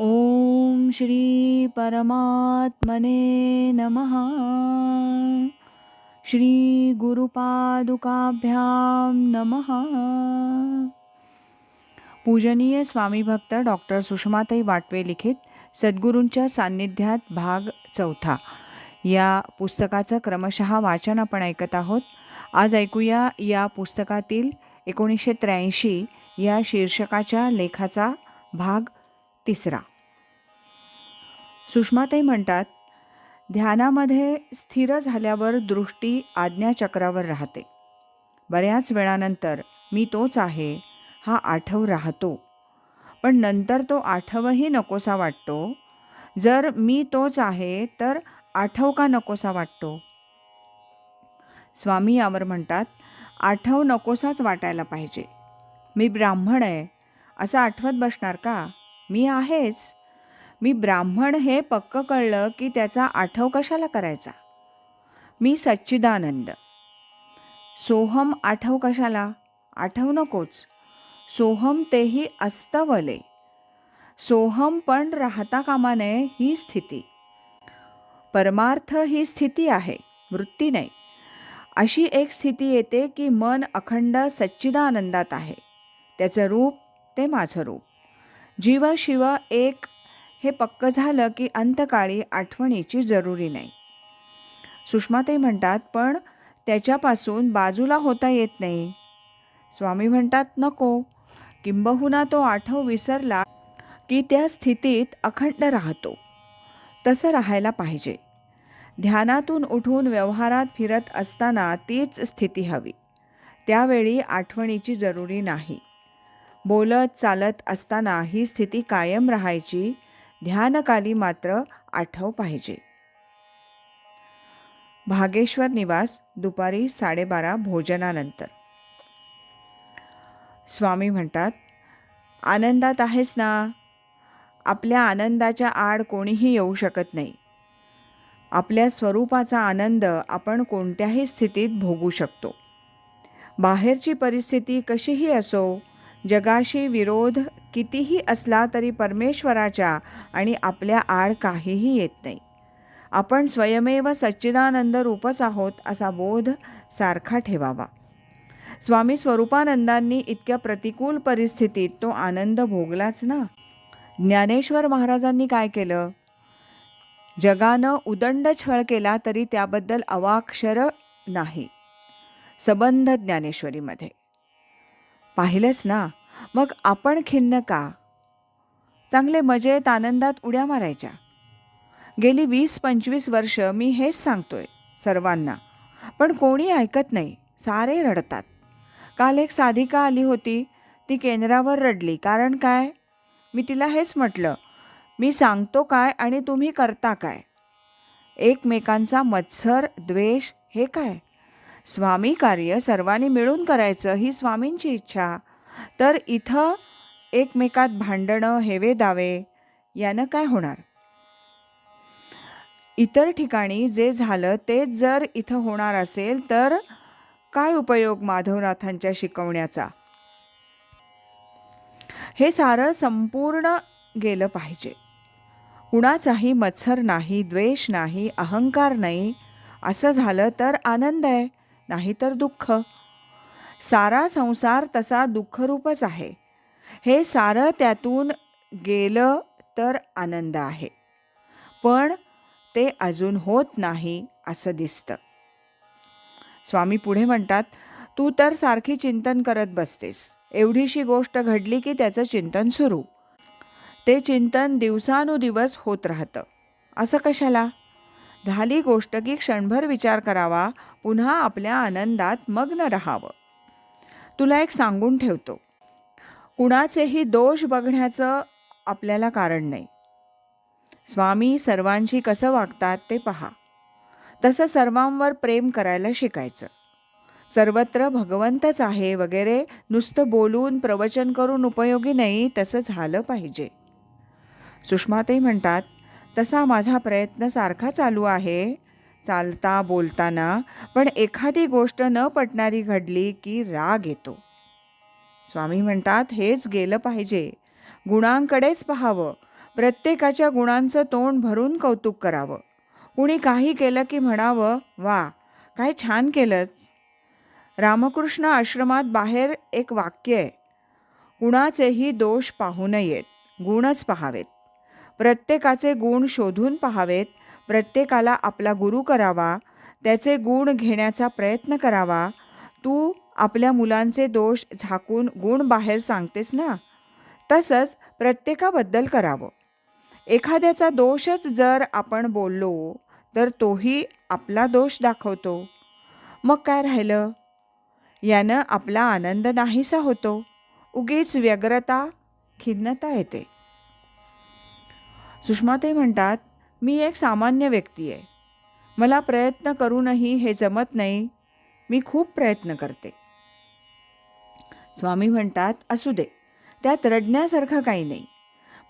ॐ श्री परमात्मने नमः। श्री गुरुपादुकाभ्यां नमः। पूजनीय स्वामी भक्त डॉक्टर सुषमाताई वाटवे लिखित सद्गुरूंच्या सान्निध्यात भाग चौथा. या पुस्तकाचं क्रमशः वाचन आपण ऐकत आहोत. आज ऐकूया या पुस्तकातील एकोणीसशे त्र्याऐंशी या शीर्षकाच्या लेखाचा भाग तिसरा. सुषमाताई म्हणतात ध्यानामध्ये स्थिर झाल्यावर दृष्टी आज्ञाचक्रावर राहते. बऱ्याच वेळानंतर मी तोच आहे हा आठव राहतो. पण नंतर तो आठवही नकोसा वाटतो. जर मी तोच आहे तर आठव का नकोसा वाटतो? स्वामी यावर म्हणतात आठव नकोसाच वाटायला पाहिजे. मी ब्राह्मण आहे असं आठवत बसणार का? मी आहेच. मी ब्राह्मण हे पक्क कळलं की त्याचा आठव कशाला करायचा? मी सच्चिदानंद. सोहम आठव कशाला? आठव नकोच. सोहम तेही अस्तवले. सोहम पण राहता कामा नये ही स्थिती. परमार्थ ही स्थिती आहे वृत्ती नाही. अशी एक स्थिती येते की मन अखंड सच्चिदानंदात आहे. त्याचं रूप ते माझं रूप. जीव शिव एक हे पक्क झालं की अंतकाळी आठवणीची जरुरी नाही. सुषमाताई म्हणतात पण त्याच्यापासून बाजूला होता येत नाही. स्वामी म्हणतात नको. किंबहुना तो आठव विसरला की त्या स्थितीत अखंड राहतो. तसं राहायला पाहिजे. ध्यानातून उठून व्यवहारात फिरत असताना तीच स्थिती हवी. त्यावेळी आठवणीची जरुरी नाही. बोलत चालत असताना ही स्थिती कायम राहायची. ध्यानकाली मात्र आठव पाहिजे. भागेश्वर निवास दुपारी साडेबारा भोजनानंतर. स्वामी म्हणतात आनंदात आहेस ना? आपल्या आनंदाच्या आड कोणीही येऊ शकत नाही. आपल्या स्वरूपाचा आनंद आपण कोणत्याही स्थितीत भोगू शकतो. बाहेरची परिस्थिती कशीही असो जगाशी विरोध कितीही असला तरी परमेश्वराच्या आणि आपल्या आड काहीही येत नाही. आपण स्वयमेव सच्चिदानंद रूपच आहोत असा बोध सारखा ठेवावा. स्वामी स्वरूपानंदांनी इतक्या प्रतिकूल परिस्थितीत तो आनंद भोगलाच ना? ज्ञानेश्वर महाराजांनी काय केलं? जगानं उदंड छळ केला तरी त्याबद्दल अवाक्षर नाही. सबंध ज्ञानेश्वरीमध्ये. पाहिलंच ना. मग आपण खिन्न का? चांगले मजेत आनंदात उड्या मारायच्या. गेली वीस पंचवीस वर्ष मी हेच सांगतोय सर्वांना. पण कोणी ऐकत नाही सारे रडतात. काल एक साधिका आली होती ती केंद्रावर रडली. कारण काय? मी तिला हेच म्हटलं मी सांगतो काय आणि तुम्ही करता काय? एकमेकांचा मत्सर द्वेष हे काय? स्वामी कार्य सर्वांनी मिळून करायचं ही स्वामींची इच्छा. तर इथं एकमेकात भांडणं हेवे दावे यानं काय होणार? इतर ठिकाणी जे झालं तेच जर इथं होणार असेल तर काय उपयोग माधवनाथांच्या शिकवण्याचा? हे सारं संपूर्ण गेलं पाहिजे. कुणाचाही मत्सर नाही द्वेष नाही अहंकार नाही असं झालं तर आनंद आहे. नाहीतर दुःख. सारा संसार तसा दुःखरूपच आहे. हे सारं त्यातून गेलं तर आनंद आहे. पण ते अजून होत नाही असं दिसतं. स्वामी पुढे म्हणतात तू तर सारखी चिंतन करत बसतेस. एवढीशी गोष्ट घडली की त्याचं चिंतन सुरू. ते चिंतन दिवसानुदिवस होत राहतं. असं कशाला? झाली गोष्ट की क्षणभर विचार करावा पुन्हा आपल्या आनंदात मग्न राहावं. तुला एक सांगून ठेवतो. कुणाचेही दोष बघण्याचं आपल्याला कारण नाही. स्वामी सर्वांशी कसं वागतात ते पहा. तसं सर्वांवर प्रेम करायला शिकायचं. सर्वत्र भगवंतच आहे वगैरे नुसतं बोलून प्रवचन करून उपयोगी नाही तसं झालं पाहिजे. सुषमाताई म्हणतात तसा माझा प्रयत्न सारखा चालू आहे चालता बोलताना. पण एखादी गोष्ट न पटणारी घडली की राग येतो. स्वामी म्हणतात हेच गेलं पाहिजे. गुणांकडेच पाहावं. प्रत्येकाच्या गुणांचं तोंड भरून कौतुक करावं. कुणी काही केलं की म्हणावं वा काय छान केलंच. रामकृष्ण आश्रमात बाहेर एक वाक्य आहे. कुणाचेही दोष पाहू नयेत. गुणच पाहावेत. प्रत्येकाचे गुण शोधून पाहावेत प्रत्येकाला आपला गुरु करावा त्याचे गुण घेण्याचा प्रयत्न करावा. तू आपल्या मुलांचे दोष झाकून गुण बाहेर सांगतेस ना? तसंच प्रत्येकाबद्दल करावं. एखाद्याचा दोषच जर आपण बोललो तर तोही आपला दोष दाखवतो. मग काय राहिलं? यानं आपला आनंद नाहीसा होतो. उगीच व्यग्रता खिन्नता येते. सुषमाताई म्हणतात मी एक सामान्य व्यक्ती आहे. मला प्रयत्न करूनही हे जमत नाही. मी खूप प्रयत्न करते. स्वामी म्हणतात असू दे. त्यात रडण्यासारखं काही नाही.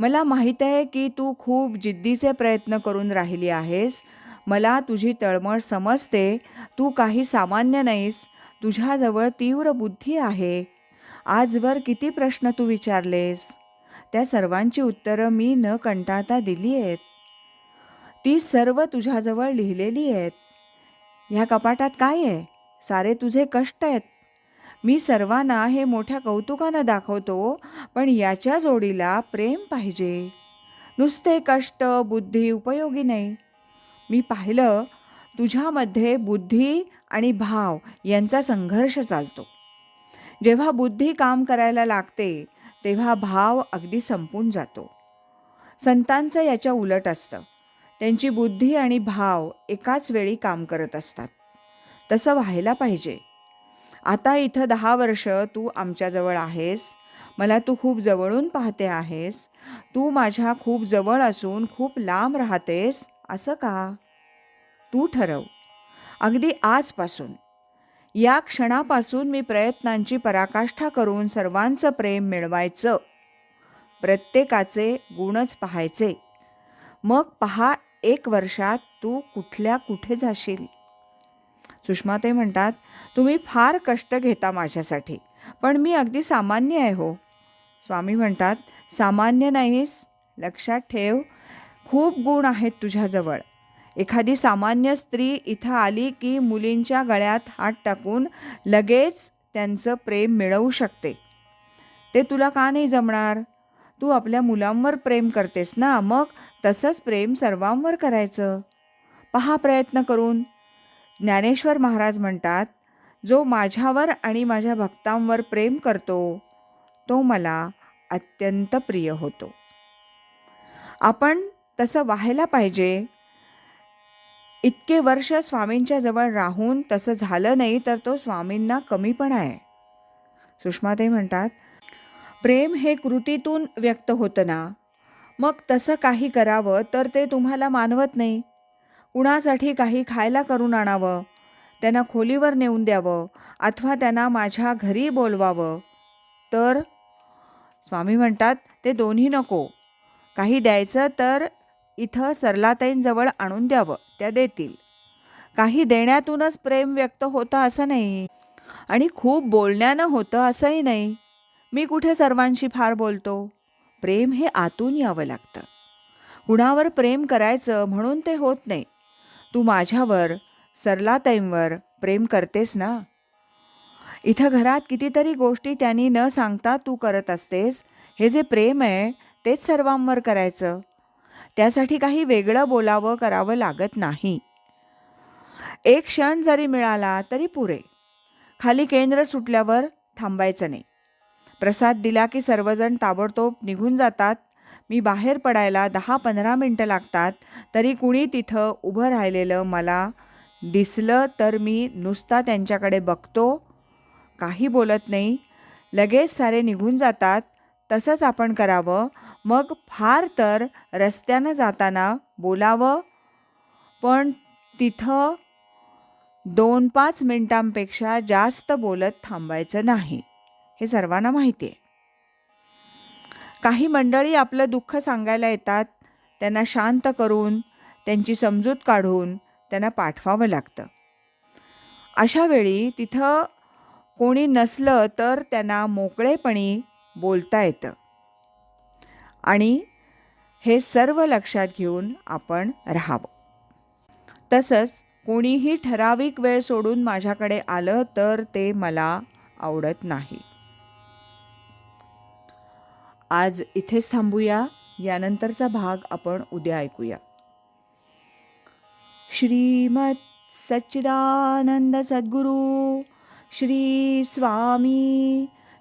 मला माहीत आहे की तू खूप जिद्दीचे प्रयत्न करून राहिली आहेस. मला तुझी तळमळ समजते. तू काही सामान्य नाहीस. तुझ्याजवळ तीव्र बुद्धी आहे. आजवर किती प्रश्न तू विचारलेस? त्या सर्वांची उत्तरं मी न कंटाळता दिली आहेत ती सर्व तुझ्याजवळ लिहिलेली आहेत. ह्या कपाटात काय आहे? सारे तुझे कष्ट आहेत. मी सर्वांना हे मोठ्या कौतुकानं दाखवतो पण याच्या जोडीला प्रेम पाहिजे. नुसते कष्ट बुद्धी उपयोगी नाही. मी पाहिलं तुझ्यामध्ये बुद्धी आणि भाव यांचा संघर्ष चालतो. जेव्हा बुद्धी काम करायला लागते तेव्हा भाव अगदी संपून जातो. संतांचं याच्या उलट असतं. त्यांची बुद्धी आणि भाव एकाच वेळी काम करत असतात. तसं व्हायला पाहिजे. आता इथं दहा वर्ष तू आमच्याजवळ आहेस. मला तू खूप जवळून पाहते आहेस. तू माझ्या खूप जवळ असून खूप लांब राहतेस. असं का? तू ठरव. अगदी आजपासून. या क्षणापासून मी प्रयत्नांची पराकाष्ठा करून सर्वांचं प्रेम मिळवायचं. प्रत्येकाचे गुणच पाहायचे. मग पहा एक वर्षात तू कुठल्या कुठे जाशील? सुषमाते म्हणतात तुम्ही फार कष्ट घेता माझ्यासाठी पण मी अगदी सामान्य आहे हो. स्वामी म्हणतात सामान्य नाहीस. लक्षात ठेव. खूप गुण आहेत तुझ्याजवळ. एखादी सामान्य स्त्री इथं आली की मुलींच्या गळ्यात हात टाकून लगेच त्यांचं प्रेम मिळवू शकते. ते तुला का नाही जमणार? तू आपल्या मुलांवर प्रेम करतेस ना मग तसंच प्रेम सर्वांवर करायचं. पहा प्रयत्न करून. ज्ञानेश्वर महाराज म्हणतात जो माझ्यावर आणि माझ्या भक्तांवर प्रेम करतो तो मला अत्यंत प्रिय होतो. आपण तसं व्हायला पाहिजे. इतके वर्ष स्वामींच्या जवळ राहून तसं झालं नाही तर तो स्वामींना कमीपणा आहे. सुषमाताई म्हणतात प्रेम हे कृतीतून व्यक्त होतं ना. मग तसं काही करावं तर ते तुम्हाला मानवत नाही. कुणासाठी काही खायला करून आणावं त्यांना खोलीवर नेऊन द्यावं अथवा त्यांना माझ्या घरी बोलवावं. तर स्वामी म्हणतात ते दोन्ही नको. काही द्यायचं तर इथं सरलाताईंजवळ आणून द्यावं त्या देतील. काही देण्यातूनच प्रेम व्यक्त होतं असं नाही आणि खूप बोलण्यानं होतं असंही नाही. मी कुठे सर्वांशी फार बोलतो? प्रेम हे आतून यावं लागतं. कुणावर प्रेम करायचं म्हणून ते होत नाही. तू माझ्यावर सरलाताईंवर प्रेम करतेस ना? इथं घरात कितीतरी गोष्टी त्यांनी न सांगता तू करत असतेस. हे जे प्रेम आहे तेच सर्वांवर करायचं. त्यासाठी काही वेगळं बोलावं करावं लागत नाही. एक क्षण जरी मिळाला तरी पुरे. खाली केंद्र सुटल्यावर थांबायचं नाही. प्रसाद दिला की सर्वजण ताबडतोब निघून जातात. मी बाहेर पडायला दहा पंधरा मिनटं लागतात तरी कुणी तिथं उभं राहिलेलं मला दिसलं तर मी नुसता त्यांच्याकडे बघतो. काही बोलत नाही. लगेच सारे निघून जातात. तसंच आपण करावं. मग फार तर रस्त्यानं जाताना बोलावं. पण तिथं दोन पाच मिनटांपेक्षा जास्त बोलत थांबायचं नाही. हे सर्वांना माहिती आहे. काही मंडळी आपलं दुःख सांगायला येतात. त्यांना शांत करून त्यांची समजूत काढून त्यांना पाठवावं लागतं. अशा वेळी तिथं कोणी नसलं तर त्यांना मोकळेपणी बोलता येतं. आणि हे सर्व लक्षात घेऊन आपण राहावं. तसंच कोणीही ठराविक वेळ सोडून माझ्याकडे आलं तर ते मला आवडत नाही. आज इथेच थांबूया. यानंतरचा भाग आपण उद्या ऐकूया. श्रीमत सच्चिदानंद सद्गुरू श्री स्वामी